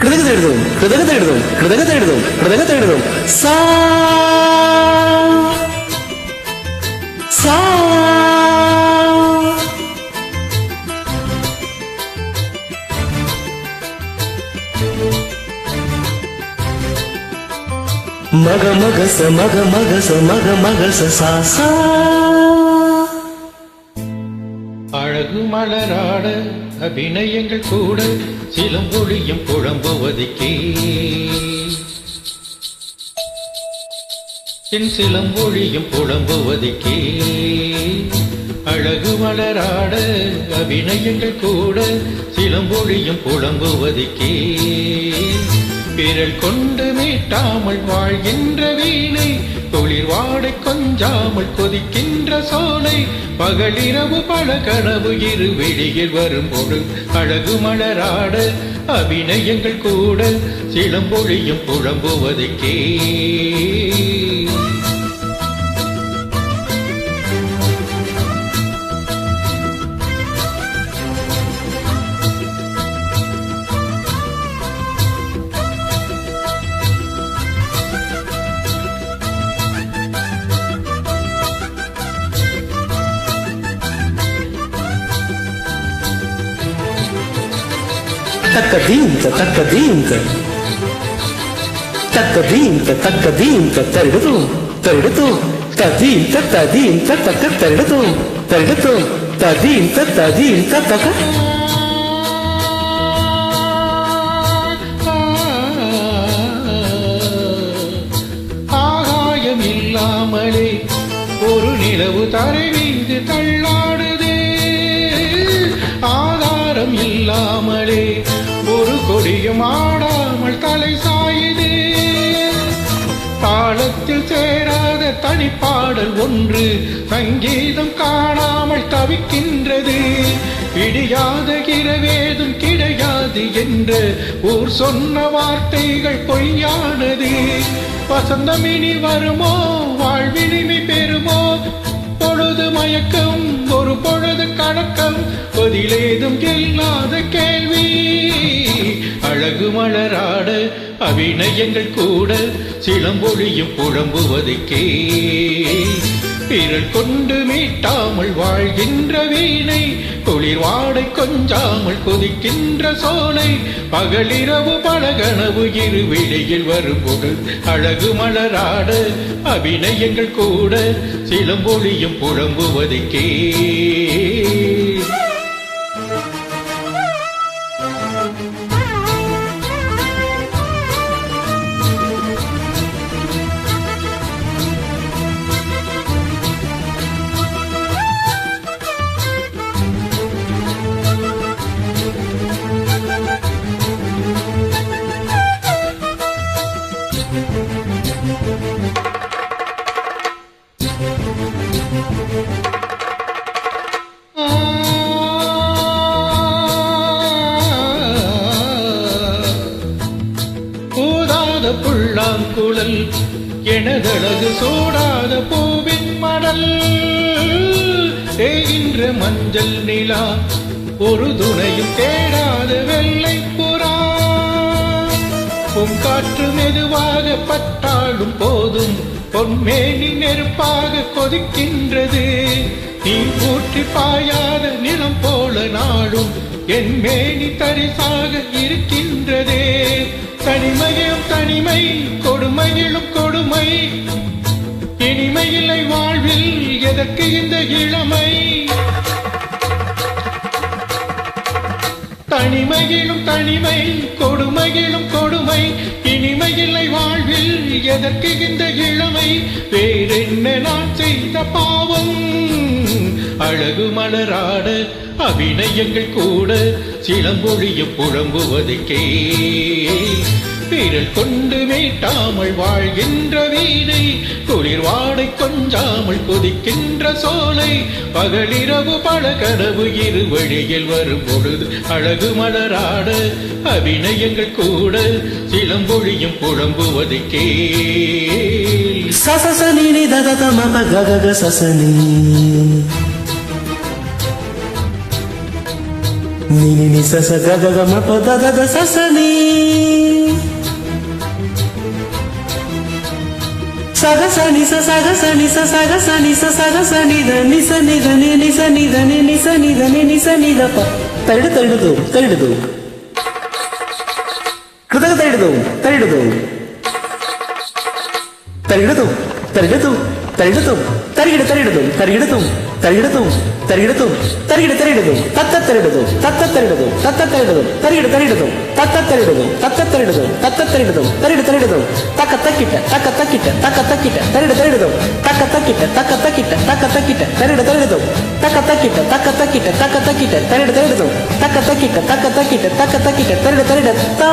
കൃതകത്തെഴുതും കൃതകത്തെഴുതും കൃതകത്തെഴുതും കൃതകത്തെഴുതും സാ സാ മഗ മഗ സ മഗ മഗ സ മഗ മഗ സ സാ സാ அழகு மலராட அபிநயங்கள் கூட சிலம்பொழியும் குழம்புவதிக்கே என் சிலம்பொழியும் புலம்புவதிக்கே அழகு மலராட அபிநயங்கள் கூட சிலம்பொழியும் புலம்புவதிக்கே பிறல் கொண்டு மீட்டாமல் வாழ்கின்ற வீணை தொழில் வாடை கொஞ்சாமல் கொதிக்கின்ற சோலை பகலிரவு பல கனவு இரு வெளியில் வரும் ஒரு அழகு மலராட அபிநயங்கள் கூட. சிலம்பொழியும் புழம்புவதுக்கே تكدينت تكدينت تكدينت تكدينت تردو تردو تدينت تدينت تك تردو تردو تدينت تدينت تك ஆகாயம் இல்லாமலே ஒரு நிலவு தரை மீது தள்ளாடுதே ஆதாரம் இல்லாமலே ஒரு கொடியும் ஆடாமல் தலை சாயுதே. தாளத்தில் சேராத தனிப்பாடல் ஒன்று சங்கீதம் காணாமல் தவிக்கின்றது. இடியாத இரவேதும் கிடையாது என்று ஊர் சொன்ன வார்த்தைகள் பொய்யானது. வசந்தம் இனி வருமோ? வாழ்வினிமை பெறுமோ? பொழுது மயக்கம் ஒரு பொழுது கணக்கம் பதிலேதும் இல்லாத கேள்வி மலராட அபிநயங்கள் கூட சிலம்பொழியும் புழம்புவதுக்கே விரல் கொண்டு மீட்டாமல் வாழ்கின்ற வீணை குளிர் வாடை கொஞ்சாமல் கொதிக்கின்ற சோலை பகலிரவு பல கனவு இரு வெளியில் வரும்பொழுது அழகு மலராட அபிநயங்கள் கூட சிலம்பொழியும் புழம்புவதுக்கே குழல் எனதழகு சூடாத பூவின் மடல் தேகின்ற மஞ்சள் நிலா ஒரு துணையும் தேடாத வெள்ளை புறா. பூங்காற்று மெதுவாக பட்டாலும் போதும் பொன்மேனி நெருப்பாக கொதிக்கின்றது. நீ ஊற்றி பாயாத நிலம் போல நாடும் என் மேனி தரிசாக இருக்கின்றதே தனிமையும் தனிமை கொடுமையிலும் கொடுமை. இனிமையில்லை வாழ்வில் எதற்கு இந்த இளமை? தனிமையிலும் தனிமை கொடுமையிலும் கொடுமை. இனிமையில்லை வாழ்வில் எதற்கு இந்த இளமை? வேறென்ன நான் செய்த பாவம்? அழகு மலராட அபிநயங்கள் கூட சிலம்பொழிய புழம்புவதுக்கே வீரல் கொண்டு மீட்டாமல் வாழ்கின்ற வீணை குளிர் வாடை கொஞ்சாமல் கொதிக்கின்ற சோலை. பகலிரவு பல கனவு இரு வழியில் வரும் பொழுது அழகு மலராட அபிநயங்கள் கூட சிலம்பொழியும் புழம்புவதுக்கே சசசனி தத மக கக சசனி. Nini ni sasa gaga ga ನಿ ನಿ ನಿ ಸ ಸ ಗ ಗ ಗ ಮ ಪ ದ ದ ದ ಸ ಸ ನಿ సగ స నిస సగ స నిస సగ స నిస సగ స నిద నిస నిద ని నిస నిద ని నిస నిద ని నిస నిద ప తరిడు తరిడుదు తరిడుదు కృతక తరిడుదు తరిడుదు తరిగిడుదు తరిగిడుదు తరిగిడుదు తరిగిడు తరిగిడుదు తరిగిడుదు ತರಿಗಿಡದು ತರಿಗಿಡದು ತರಿಗಿಡ ತರಿಡದು ತತ್ತ ತರಿಡದು ತತ್ತ ತರಿಡದು ತತ್ತ ತರಿಡದು ತರಿಗಿಡ ತರಿಡದು ತತ್ತ ತರಿಡದು ತತ್ತ ತರಿಡದು ತತ್ತ ತರಿಡದು ತರಿಡ ತರಿಡದು ತಕ್ಕ ತಕ್ಕಿಟ್ಟ ತಕ್ಕ ತಕ್ಕಿಟ್ಟ ತಕ್ಕ ತಕ್ಕಿಟ್ಟ ತರಿಡ ತರಿಡದು ತಕ್ಕ ತಕ್ಕಿಟ್ಟ ತಕ್ಕ ತಕ್ಕಿಟ್ಟ ತಕ್ಕ ತಕ್ಕಿಟ್ಟ ತರಿಡ ತರಿಡದು ತಕ್ಕ ತಕ್ಕಿಟ್ಟ ತಕ್ಕ ತಕ್ಕಿಟ್ಟ ತಕ್ಕ ತಕ್ಕಿಟ್ಟ ತರಿಡ ತರಿಡದು ತಕ್ಕ ತಕ್ಕಿಟ್ಟ ತಕ್ಕ ತಕ್ಕಿಟ್ಟ ತಕ್ಕ ತಕ್ಕಿಟ್ಟ ತರಿಡ ತರಿಡ ತಾ